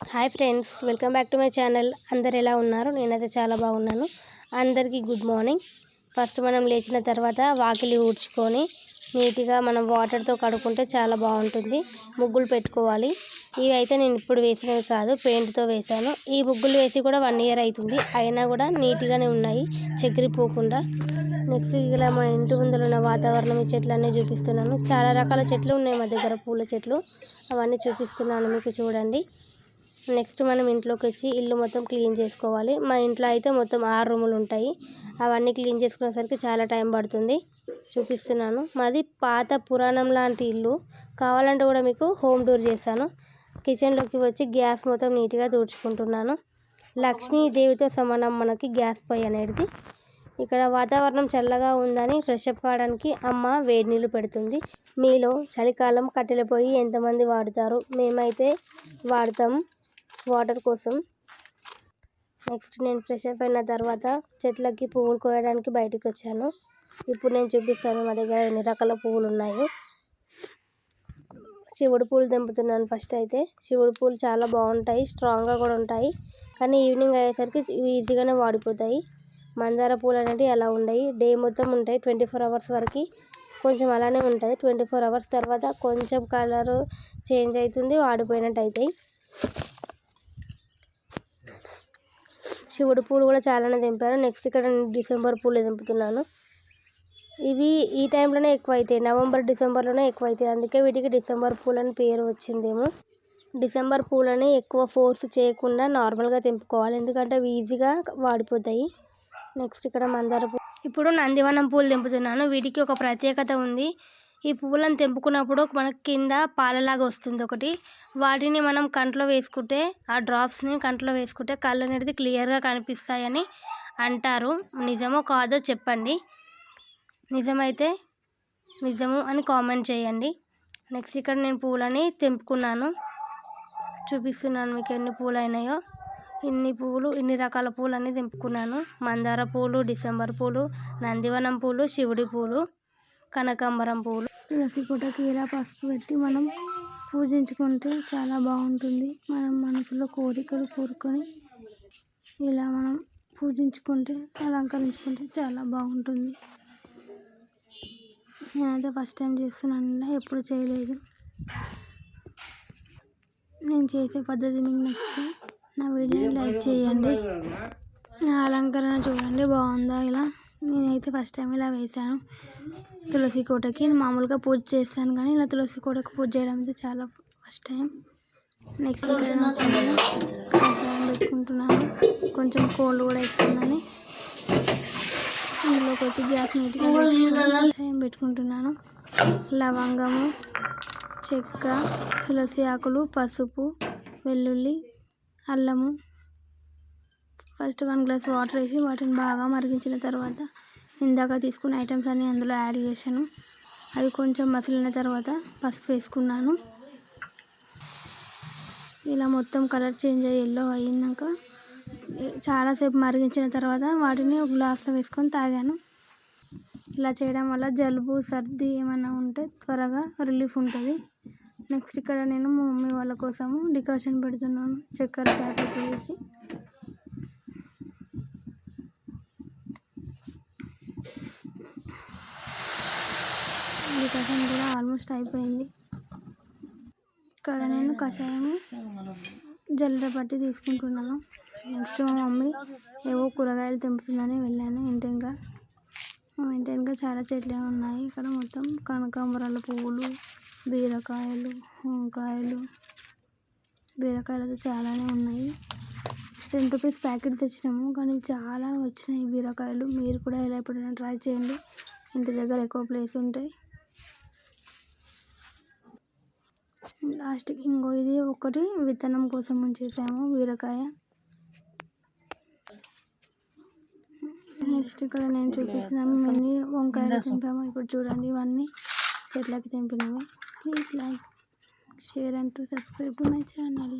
Hi friends welcome back to my channel. అందరు ఎలా ఉన్నారు? నేనైతే చాలా బాగున్నాను. అందరికీ గుడ్ మార్నింగ్. ఫస్ట్ మనం లేచిన తర్వాత వాకిలి ఊడ్చుకొని నీట్గా మనం వాటర్తో కడుక్కుంటే చాలా బాగుంటుంది. ముగ్గులు పెట్టుకోవాలి. ఇవి అయితే నేను ఇప్పుడు వేసినవి కాదు పెయింట్తో వేసాను ఈ ముగ్గులు వేసి కూడా వన్ ఇయర్ అవుతుంది. అయినా కూడా నీట్గానే ఉన్నాయి. చెక్కిరిపోకుండా నెక్స్ట్ ఇలా మా ఇంటి ముందర ఉన్న వాతావరణం ఈ చెట్లన్నీ చూపిస్తున్నాను. చాలా రకాల చెట్లు ఉన్నాయి మా దగ్గర. పూల చెట్లు. అవన్నీ చూపిస్తున్నాను మీకు చూడండి. నెక్స్ట్ మనం ఇంట్లోకి వచ్చి ఇల్లు మొత్తం క్లీన్ చేసుకోవాలి. మా ఇంట్లో అయితే మొత్తం ఆరు రూములు ఉంటాయి. అవన్నీ క్లీన్ చేసుకునేసరికి చాలా టైం పడుతుంది. చూపిస్తున్నాను. మాది పాత పురాణం లాంటి ఇల్లు. కావాలంటే కూడా మీకు హోమ్ టూర్ చేశాను కిచెన్లోకి వచ్చి గ్యాస్ మొత్తం నీట్గా తుడుచుకుంటున్నాను. లక్ష్మీదేవితో సమానం మనకి గ్యాస్ పొయ్యి అనేది. ఇక్కడ వాతావరణం చల్లగా ఉందని ఫ్రెష్ అప్ కావడానికి అమ్మ వేడి నీళ్ళు పెడుతుంది. మీలో చలికాలం కట్టెల పొయ్యి ఎంతమంది వాడుతారు? మేమైతే వాడతాం. వాటర్ కోసం. నెక్స్ట్ నేను ఫ్రెష్ అప్ అయిన తర్వాత చెట్లకి పువ్వులు కోయడానికి బయటకు వచ్చాను. ఇప్పుడు నేను చూపిస్తాను మా దగ్గర ఎన్ని రకాల పువ్వులు ఉన్నాయో. శివుడు పూలు తెంపుతున్నాను ఫస్ట్ అయితే. శివుడు పూలు చాలా బాగుంటాయి స్ట్రాంగ్గా కూడా ఉంటాయి. కానీ ఈవినింగ్ అయ్యేసరికి ఈజీగానే వాడిపోతాయి. మందార పూలు అనేవి అలా ఉండయి. డే మొత్తం ఉంటాయి ట్వంటీ ఫోర్ అవర్స్ వరకు. కొంచెం అలానే ఉంటుంది. ట్వంటీ ఫోర్ అవర్స్ తర్వాత కొంచెం కలరు చేంజ్ అవుతుంది వాడిపోయినట్టు అవుతాయి. శివుడు పూలు కూడా చాలానే దింపాను నెక్స్ట్ ఇక్కడ డిసెంబర్ పూలు దింపుతున్నాను ఇవి ఈ టైంలోనే ఎక్కువ అవుతాయి నవంబర్ డిసెంబర్లోనే ఎక్కువ అవుతాయి అందుకే వీటికి డిసెంబర్ పూలు అని పేరు వచ్చిందేమో. డిసెంబర్ పూలని ఎక్కువ ఫోర్స్ చేయకుండా నార్మల్గా తెంపుకోవాలి. ఎందుకంటే అవి ఈజీగా వాడిపోతాయి. నెక్స్ట్ ఇక్కడ మందార పూలు ఇప్పుడు నందివనం పూలు తెంపుతున్నాను. వీటికి ఒక ప్రత్యేకత ఉంది. ఈ పువ్వులను తెంపుకున్నప్పుడు మనకు కింద పాలలాగా వస్తుంది ఒకటి. వాటిని మనం కంట్లో వేసుకుంటే ఆ డ్రాప్స్ని కంట్లో వేసుకుంటే కళ్ళు అనేది క్లియర్గా కనిపిస్తాయని అంటారు. నిజమో కాదో చెప్పండి. నిజమైతే నిజము అని కామెంట్ చేయండి. నెక్స్ట్ ఇక్కడ నేను పూలని తెంపుకున్నాను. చూపిస్తున్నాను మీకు ఎన్ని పూలు అయినాయో ఇన్ని పూలు ఇన్ని రకాల పూలన్నీ తెంపుకున్నాను. మందార పూలు డిసెంబర్ పూలు నందివనం పూలు శివుడి పూలు కనకాంబరం పూలు. తులసి పూటకి ఇలా పసుపు పెట్టి మనం పూజించుకుంటే చాలా బాగుంటుంది. మనం మనసులో కోరికలు కోరుకొని ఇలా మనం పూజించుకుంటే అలంకరించుకుంటే చాలా బాగుంటుంది. నేనైతే ఫస్ట్ టైం చేస్తున్నాను ఎప్పుడు చేయలేదు. నేను చేసే పద్ధతి మీకు నచ్చితే నా వీడియోని లైక్ చేయండి. నా అలంకరణ చూడండి బాగుందా ఇలా? నేనైతే ఫస్ట్ టైం ఇలా వేశాను. తులసి కోటకి మామూలుగా పూజ చేస్తాను కానీ ఇలా తులసి కోటకి పూజ చేయడం అయితే చాలా ఫస్ట్ టైం. నెక్స్ట్ కషాయం పెట్టుకుంటున్నాను. కొంచెం కోల్డ్ కూడా ఎక్కుతుందని ఇందులోకి వచ్చి గ్యాస్ నీట్గా కషాయం పెట్టుకుంటున్నాను. లవంగము చెక్క తులసి ఆకులు పసుపు వెల్లుల్లి అల్లము. ఫస్ట్ వన్ గ్లాస్ వాటర్ వేసి వాటిని బాగా మరిగించిన తర్వాత ఇందాక తీసుకున్న ఐటమ్స్ అన్నీ అందులో యాడ్ చేశాను. అవి కొంచెం మసిలిన తర్వాత పసుపు వేసుకున్నాను. ఇలా మొత్తం కలర్ చేంజ్ అయ్యి ఎల్లో అయ్యాక చాలాసేపు మరిగించిన తర్వాత వాటిని ఒక గ్లాస్లో వేసుకొని తాగాను. ఇలా చేయడం వల్ల జలుబు సర్ది ఏమైనా ఉంటే త్వరగా రిలీఫ్ ఉంటుంది. నెక్స్ట్ ఇక్కడ నేను మా మమ్మీ వాళ్ళ కోసము డికాషన్ పెడుతున్నాను. చక్కెర చాట్ వేసి కషాయం కూడా ఆల్మోస్ట్ అయిపోయింది. ఇక్కడ నేను కషాయము జల్లెడ పట్టి తీసుకుంటున్నాను. నెక్స్ట్ మా మమ్మీ ఏవో కూరగాయలు తెంపుతుందని వెళ్ళాను. ఇంటి ఇంకా మా ఇంటి ఇంకా చాలా చెట్లు ఉన్నాయి. ఇక్కడ మొత్తం కనకాంబరాల పువ్వులు బీరకాయలు వంకాయలు బీరకాయలు చాలానే ఉన్నాయి. టెన్ రూపీస్ ప్యాకెట్ తెచ్చినాము. కానీ చాలా వచ్చినాయి బీరకాయలు. మీరు కూడా ఇలా ఎప్పుడైనా ట్రై చేయండి. ఇంటి దగ్గర ఎక్కువ ప్లేస్ ఉంటాయి. లాస్ట్కి ఇంకో ఇది ఒకటి విత్తనం కోసం ఉంచేసాము బీరకాయ. నెక్స్ట్ ఇక్కడ నేను చూపిస్తున్నాను ఇవన్నీ వంకాయలు తెంపాము ఇప్పుడు చూడండి ఇవన్నీ చెట్లకి తెంపినవి. Please like share and to subscribe to my channel.